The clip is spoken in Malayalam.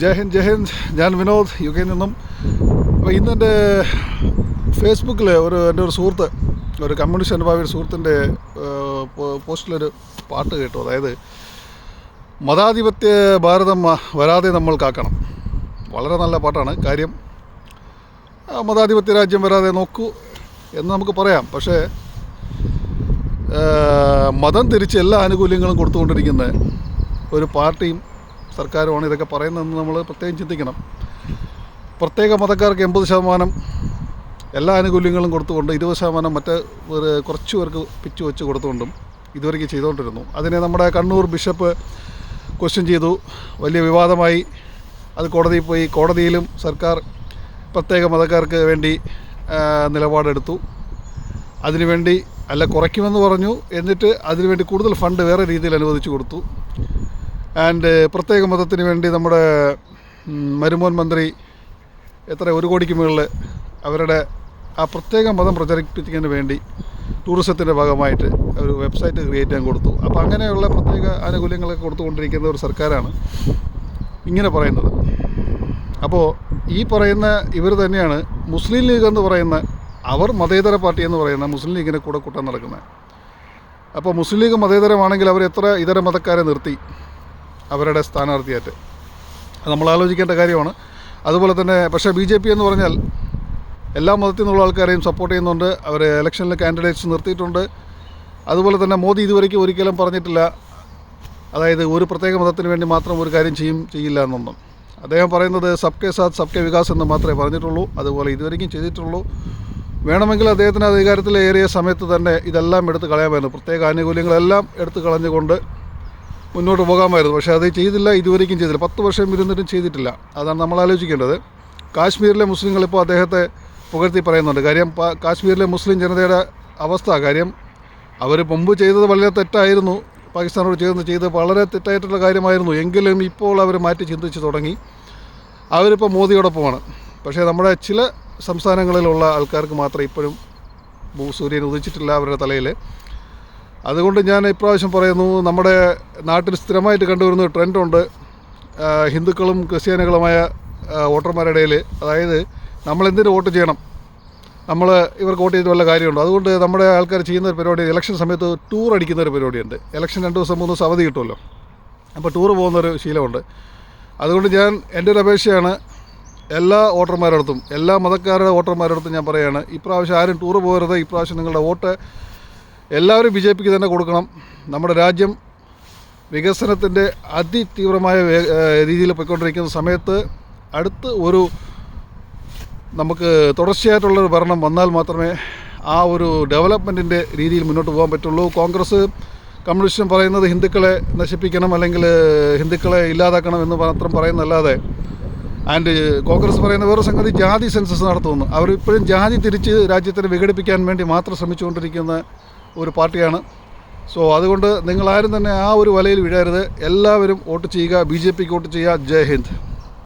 ജയ് ഹിന്ദ് ജയ് ഹിന്ദ്. ഞാൻ വിനോദ് യു കെയിൽ നിന്നും. അപ്പോൾ ഇന്ന് എന്റെ ഫേസ്ബുക്കിൽ ഒരു എന്റെ ഒരു സുഹൃത്ത് ഒരു കമ്മ്യൂണിസ്റ്റ് അനുഭാവി സുഹൃത്തിന്റെ പോസ്റ്റിലൊരു പാട്ട് കേട്ടു. അതായത് മതാധിപത്യ ഭാരതം വരാതെ നമ്മൾ കാക്കണം. വളരെ നല്ല പാട്ടാണ്. കാര്യം മതാധിപത്യ രാജ്യം വരാതെ നോക്കൂ എന്ന് നമുക്ക് പറയാം. പക്ഷേ മതം തിരിച്ച് എല്ലാ ആനുകൂല്യങ്ങളും കൊടുത്തുകൊണ്ടിരിക്കുന്ന ഒരു പാർട്ടിയും സർക്കാരുമാണ് ഇതൊക്കെ പറയുന്നതെന്ന് നമ്മൾ പ്രത്യേകം ചിന്തിക്കണം. പ്രത്യേക മതക്കാർക്ക് എൺപത് ശതമാനം എല്ലാ ആനുകൂല്യങ്ങളും കൊടുത്തുകൊണ്ട് ഇരുപത് ശതമാനം മറ്റ് കുറച്ച് പേർക്ക് പിച്ചു വെച്ച് കൊടുത്തുകൊണ്ടും ഇതുവരെയ്ക്ക് ചെയ്തുകൊണ്ടിരുന്നു. അതിനെ നമ്മുടെ കണ്ണൂർ ബിഷപ്പ് ക്വസ്റ്റ്യൻ ചെയ്തു. വലിയ വിവാദമായി അത് കോടതിയിൽ പോയി. കോടതിയിലും സർക്കാർ പ്രത്യേക മതക്കാർക്ക് വേണ്ടി നിലപാടെടുത്തു. അതിനുവേണ്ടി അല്ല കുറയ്ക്കുമെന്ന് പറഞ്ഞു. എന്നിട്ട് അതിനുവേണ്ടി കൂടുതൽ ഫണ്ട് വേറെ രീതിയിൽ അനുവദിച്ചു കൊടുത്തു. ആൻഡ് പ്രത്യേക മതത്തിന് വേണ്ടി നമ്മുടെ മരുമോൻ മന്ത്രി എത്ര ഒരു കോടിക്ക് മുകളിൽ അവരുടെ ആ പ്രത്യേക മതം പ്രചരിപ്പിക്കുന്നതിന് വേണ്ടി ടൂറിസത്തിന്റെ ഭാഗമായിട്ട് ഒരു വെബ്സൈറ്റ് ക്രിയേറ്റ് ചെയ്യാൻ കൊടുത്തു. അപ്പോൾ അങ്ങനെയുള്ള പ്രത്യേക ആനുകൂല്യങ്ങളൊക്കെ കൊടുത്തുകൊണ്ടിരിക്കുന്ന ഒരു സർക്കാരാണ് ഇങ്ങനെ പറയുന്നത്. അപ്പോൾ ഈ പറയുന്ന ഇവർ തന്നെയാണ് മുസ്ലിം ലീഗ് എന്ന് പറയുന്ന അവർ മതേതര പാർട്ടി എന്ന് പറയുന്ന മുസ്ലിം ലീഗിനെ കൂടെ കൂട്ടാൻ നടക്കുന്നത്. അപ്പോൾ മുസ്ലിം ലീഗ് മതേതരമാണെങ്കിൽ അവർ എത്ര ഇതര മതക്കാരെ നിർത്തി? അവരുടെ സ്ഥാനാർത്ഥിയായിട്ട്. നമ്മൾ ആലോചിക്കേണ്ട കാര്യമാണ്. അതുപോലെ തന്നെ പക്ഷേ ബി ജെ പി എന്ന് പറഞ്ഞാൽ എല്ലാ മതത്തിൽ നിന്നുള്ള ആൾക്കാരെയും സപ്പോർട്ട് ചെയ്യുന്നുണ്ട്. അവർ ഇലക്ഷനിൽ കാൻഡിഡേറ്റ്സ് നിർത്തിയിട്ടുണ്ട്. അതുപോലെ തന്നെ മോദി ഇതുവരേക്കും ഒരിക്കലും പറഞ്ഞിട്ടില്ല. അതായത് ഒരു പ്രത്യേക മതത്തിന് വേണ്ടി മാത്രം ഒരു കാര്യം ചെയ്യും ചെയ്യില്ല എന്നൊന്നും. അദ്ദേഹം പറയുന്നത് സബ് കെ സാത്ത് സബ്കെ വികാസ് എന്ന് മാത്രമേ പറഞ്ഞിട്ടുള്ളൂ. അതുപോലെ ഇതുവരെയും ചെയ്തിട്ടുള്ളൂ. വേണമെങ്കിൽ അദ്ദേഹത്തിന് അധികാരത്തിൽ ഏറിയ സമയത്ത് തന്നെ ഇതെല്ലാം എടുത്ത് കളയാമായിരുന്നു. പ്രത്യേക ആനുകൂല്യങ്ങളെല്ലാം എടുത്ത് കളഞ്ഞുകൊണ്ട് മുന്നോട്ട് പോകാമായിരുന്നു. പക്ഷേ അത് ചെയ്തില്ല ഇതുവരേക്കും ചെയ്തില്ല. പത്ത് വർഷം ഇരുന്നിട്ടും ചെയ്തിട്ടില്ല. അതാണ് നമ്മൾ ആലോചിക്കേണ്ടത്. കാശ്മീരിലെ മുസ്ലിങ്ങൾ ഇപ്പോൾ അദ്ദേഹത്തെ പുകഴ്ത്തി പറയുന്നുണ്ട്. കാര്യം കാശ്മീരിലെ മുസ്ലിം ജനതയുടെ അവസ്ഥ കാര്യം അവർ മുമ്പ് ചെയ്തത് വളരെ തെറ്റായിരുന്നു. പാകിസ്ഥാനോട് ചേർന്ന് ചെയ്ത് വളരെ തെറ്റായിട്ടുള്ള കാര്യമായിരുന്നു. എങ്കിലും ഇപ്പോൾ അവർ മാറ്റി ചിന്തിച്ച് തുടങ്ങി. അവരിപ്പോൾ മോദിയോടൊപ്പമാണ്. പക്ഷേ നമ്മുടെ ചില സംസ്ഥാനങ്ങളിലുള്ള ആൾക്കാർക്ക് മാത്രമേ ഇപ്പോഴും സൂര്യൻ ഉദിച്ചിട്ടില്ല അവരുടെ തലയിൽ. അതുകൊണ്ട് ഞാൻ ഇപ്രാവശ്യം പറയുന്നു നമ്മുടെ നാട്ടിൽ സ്ഥിരമായിട്ട് കണ്ടുവരുന്ന ട്രെൻഡുണ്ട് ഹിന്ദുക്കളും ക്രിസ്ത്യാനികളുമായ വോട്ടർമാരുടെ ഇടയിൽ അതായത് നമ്മൾ എന്തിനു വോട്ട് ചെയ്യണം? നമ്മൾ ഇവർക്ക് വോട്ട് ചെയ്ത് വല്ല കാര്യമുണ്ടോ? അതുകൊണ്ട് നമ്മുടെ ആൾക്കാർ ചെയ്യുന്ന ഒരു പരിപാടി ഇലക്ഷൻ സമയത്ത് ടൂർ അടിക്കുന്ന ഒരു പരിപാടിയുണ്ട്. ഇലക്ഷൻ രണ്ട് ദിവസം മൂന്ന് ദിവസം അവധി കിട്ടുമല്ലോ. അപ്പോൾ ടൂർ പോകുന്നൊരു ശീലമുണ്ട്. അതുകൊണ്ട് ഞാൻ എന്റെ ഒരു അപേക്ഷയാണ് എല്ലാ വോട്ടർമാരുടെ അടുത്തും എല്ലാ മതക്കാരുടെ വോട്ടർമാരുടെ അടുത്തും ഞാൻ പറയുകയാണ് ഇപ്രാവശ്യം ആരും ടൂർ പോകരുത് ഇപ്രാവശ്യം നിങ്ങളുടെ വോട്ട് എല്ലാവരും ബി ജെ പിക്ക് തന്നെ കൊടുക്കണം. നമ്മുടെ രാജ്യം വികസനത്തിന്റെ അതിതീവ്രമായ രീതിയിൽ പോയിക്കൊണ്ടിരിക്കുന്ന സമയത്ത് അടുത്ത് ഒരു നമുക്ക് തുടർച്ചയായിട്ടുള്ളൊരു ഭരണം വന്നാൽ മാത്രമേ ആ ഒരു ഡെവലപ്മെന്റിന്റെ രീതിയിൽ മുന്നോട്ട് പോകാൻ പറ്റുള്ളൂ. കോൺഗ്രസ് കമ്മ്യൂണിസ്റ്റും പറയുന്നത് ഹിന്ദുക്കളെ നശിപ്പിക്കണം അല്ലെങ്കിൽ ഹിന്ദുക്കളെ ഇല്ലാതാക്കണം എന്ന് മാത്രം പറയുന്നതല്ലാതെ ആൻഡ് കോൺഗ്രസ് പറയുന്ന വേറെ സംഗതി ജാതി സെൻസസ് നടത്തുന്നു. അവരിപ്പോഴും ജാതി തിരിച്ച് രാജ്യത്തിനെ വിഘടിപ്പിക്കാൻ വേണ്ടി മാത്രം ശ്രമിച്ചുകൊണ്ടിരിക്കുന്ന ഒരു പാർട്ടിയാണ്. സോ അതുകൊണ്ട് നിങ്ങളാരും തന്നെ ആ ഒരു വലയിൽ വീഴരുത്. എല്ലാവരും വോട്ട് ചെയ്യുക. ബി ജെ പിക്ക് വോട്ട് ചെയ്യുക. ജയ് ഹിന്ദ്.